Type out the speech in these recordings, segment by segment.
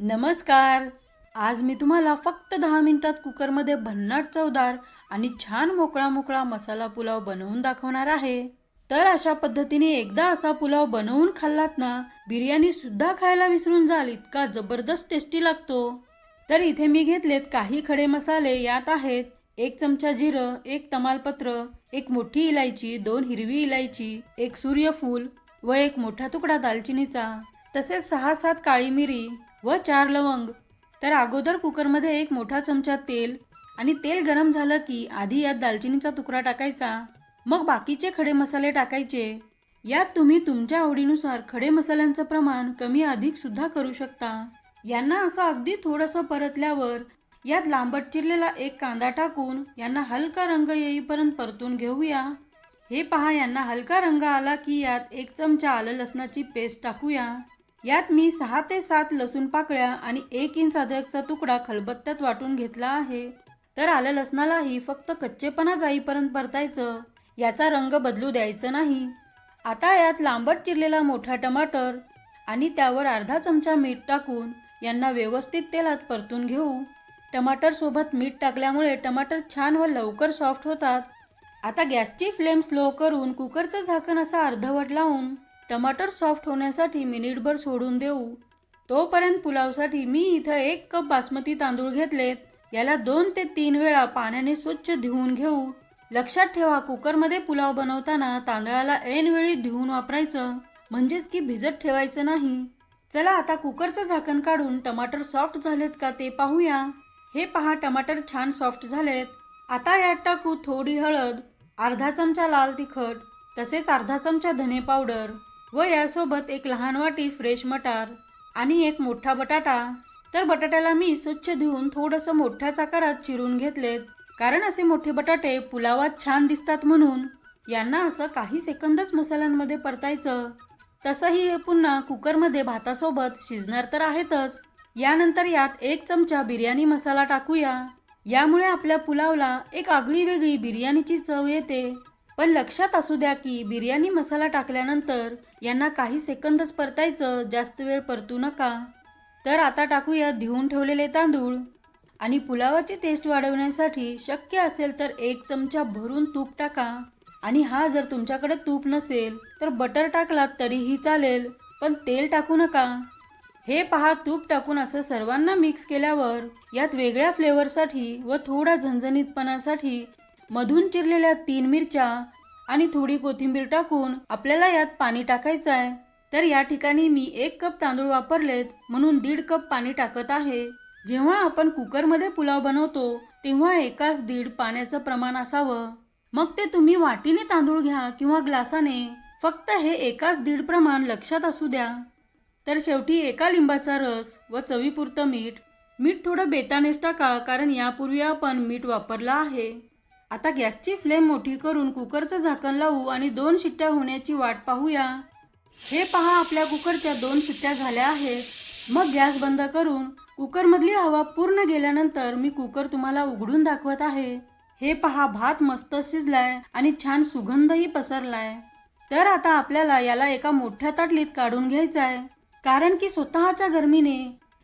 नमस्कार. आज मी तुम्हाला फक्त दहा मिनिटात कुकरमध्ये भन्नाट चवदार आणि छान मोकळा मोकळा मसाला पुलाव बनवून दाखवणार आहे. तर अशा पद्धतीने एकदा असा पुलाव बनवून खाल्लात ना बिर्याणी सुद्धा खायला विसरून जाल इतका जबरदस्त टेस्टी लागतो. तर इथे मी घेतलेत काही खडे मसाले यात आहेत एक चमचा जिरं एक तमालपत्र एक मोठी इलायची दोन हिरवी इलायची एक सूर्यफूल व एक मोठा तुकडा दालचिनीचा. तसेच सहा सात काळी मिरी व चार लवंग. तर अगोदर कुकरमध्ये एक मोठा चमचा तेल आणि तेल गरम झालं की आधी यात दालचिनीचा तुकडा टाकायचा. मग बाकीचे खडे मसाले टाकायचे. यात तुम्ही तुमच्या आवडीनुसार खडे मसाल्यांचं प्रमाण कमी अधिक सुद्धा करू शकता. यांना असं अगदी थोडंसं परतल्यावर यात लांबट चिरलेला एक कांदा टाकून यांना हलका रंग येईपर्यंत परतून घेऊया. हे पहा यांना हलका रंग आला की यात एक चमचा आलं लसणाची पेस्ट टाकूया. यात मी सहा ते सात लसूण पाकळ्या आणि एक इंच अद्रकचा तुकडा खलबत्त्यात वाटून घेतला आहे. तर आलं लसणालाही फक्त कच्चेपणा जाईपर्यंत परतायचं. याचा रंग बदलू द्यायचं नाही. आता यात लांबट चिरलेला मोठा टमाटर आणि त्यावर अर्धा चमचा मीठ टाकून यांना व्यवस्थित तेलात परतून घेऊ. टमाटर सोबत मीठ टाकल्यामुळे टमाटर छान व लवकर सॉफ्ट होतात. आता गॅसची फ्लेम स्लो करून कुकरचं झाकण असं अर्धवट लावून टमाटर सॉफ्ट होण्यासाठी मिनिटभर सोडून देऊ. तोपर्यंत पुलावसाठी मी इथं एक कप बासमती तांदूळ घेतलेत. याला दोन ते तीन वेळा पाण्याने स्वच्छ धुवून घेऊ. लक्षात ठेवा कुकरमध्ये पुलाव बनवताना तांदळाला ऐन वेळी धुवून वापरायचं. म्हणजेच की भिजत ठेवायचं नाही. चला आता कुकरचं झाकण काढून टमाटर सॉफ्ट झालेत का ते पाहूया. हे पहा टमाटर छान सॉफ्ट झालेत. आता यात टाकू थोडी हळद अर्धा चमचा लाल तिखट तसेच अर्धा चमचा धने पावडर. व यासोबत एक लहान वाटी फ्रेश मटार आणि एक मोठा बटाटा. तर बटाट्याला मी स्वच्छ धुवून थोडंसं मोठ्याच आकारात चिरून घेतलेत. कारण असे मोठे बटाटे पुलावात छान दिसतात म्हणून यांना असं काही सेकंदच मसाल्यांमध्ये परतायचं. तसंही हे पुन्हा कुकरमध्ये भातासोबत शिजणार तर आहेतच. यानंतर यात एक चमचा बिर्याणी मसाला टाकूया. यामुळे आपल्या पुलावला एक आगळी वेगळी बिर्याणीची चव येते. पण लक्षात असू द्या की बिर्याणी मसाला टाकल्यानंतर यांना काही सेकंदच परतायचं जास्त वेळ परतू नका. तर आता टाकूया धुवून ठेवलेले तांदूळ. आणि पुलावाची टेस्ट वाढवण्यासाठी शक्य असेल तर एक चमचा भरून तूप टाका. आणि हा जर तुमच्याकडे तूप नसेल तर बटर टाकलात तरीही चालेल पण तेल टाकू नका. हे पहा तूप टाकून असं सर्वांना मिक्स केल्यावर यात वेगळ्या फ्लेवरसाठी व थोडा झणझणीतपणासाठी मधून चिरलेल्या तीन मिरच्या आणि थोडी कोथिंबीर टाकून आपल्याला यात पाणी टाकायचं आहे तर या ठिकाणी मी एक कप तांदूळ वापरलेत म्हणून दीड कप पाणी टाकत आहे. जेव्हा आपण कुकरमध्ये पुलाव बनवतो तेव्हा एकाच दीड पाण्याचं प्रमाण असावं. मग ते तुम्ही वाटीने तांदूळ घ्या किंवा ग्लासाने. फक्त हे एकाच दीड प्रमाण लक्षात असू द्या. तर शेवटी एका लिंबाचा रस व चवीपुरतं मीठ मीठ थोडं बेतानेच टाका कारण यापूर्वी आपण मीठ वापरलं आहे. आता गॅसची फ्लेम मोठी करून कुकरचं झाकण लावू आणि दोन शिट्ट्या होण्याची वाट पाहूया. हे पहा आपल्या कुकरच्या दोन शिट्ट्या झाल्या आहेत. मग गॅस बंद करून कुकरमधली हवा पूर्ण गेल्यानंतर मी कुकर तुम्हाला उघडून दाखवत आहे. हे पहा भात मस्त शिजलाय आणि छान सुगंधही पसरलाय. तर आता आपल्याला याला एका मोठ्या ताटलीत काढून घ्यायचा आहे कारण की स्वतःच्या गरमीने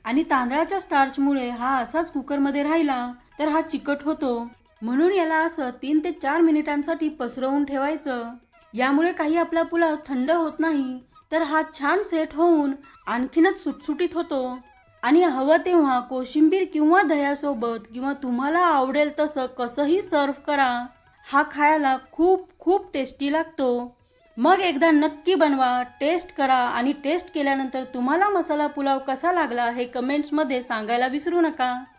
आणि तांदळाच्या स्टार्चमुळे हा असाच कुकरमध्ये राहिला तर हा चिकट होतो. म्हणून याला असं तीन ते चार मिनिटांसाठी पसरवून ठेवायचं. यामुळे काही आपला पुलाव थंड होत नाही तर हा छान सेट होऊन आणखीनच सुटसुटीत होतो. आणि हवं तेव्हा कोशिंबीर किंवा दह्यासोबत किंवा तुम्हाला आवडेल तसं कसंही सर्व करा. हा खायला खूप खूप टेस्टी लागतो. मग एकदा नक्की बनवा टेस्ट करा आणि टेस्ट केल्यानंतर तुम्हाला मसाला पुलाव कसा लागला हे कमेंट्समध्ये सांगायला विसरू नका.